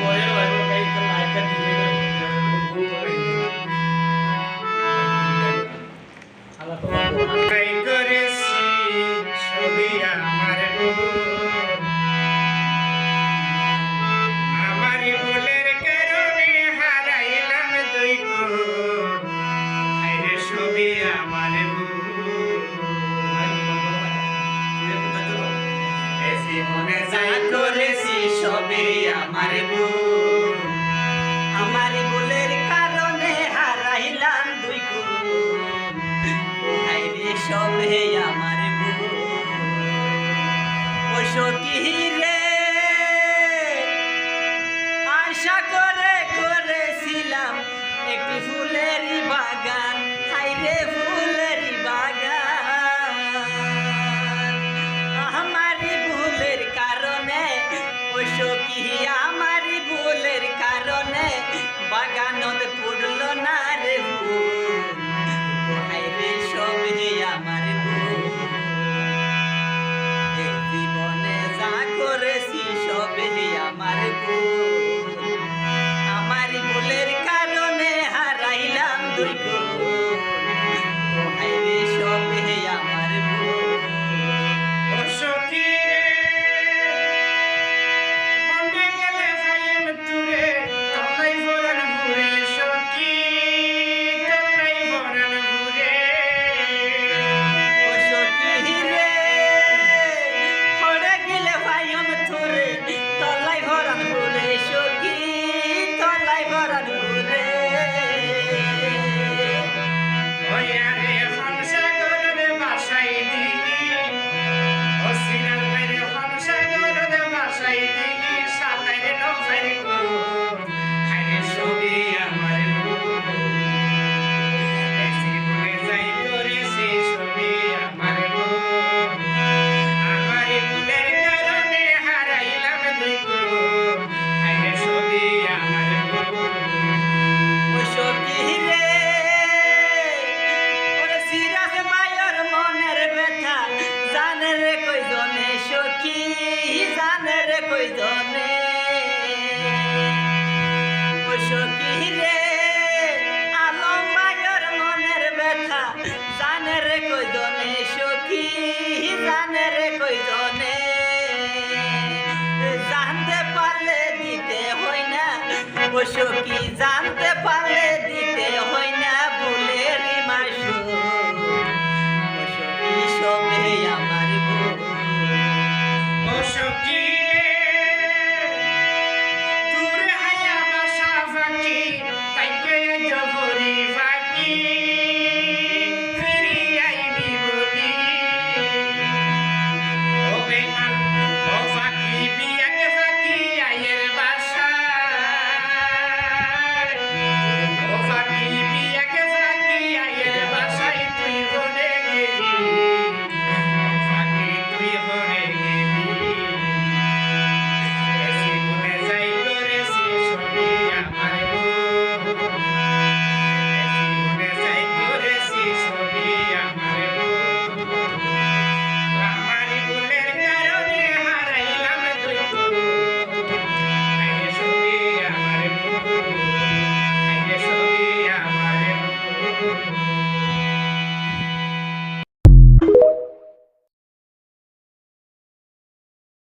বইয়ের আমার বোন। আমার বলের সবে আমার বোন। ও রে, আশা করে করেছিলাম একটি ফুলের বাগান। হাই রে সখী জানতে পারলে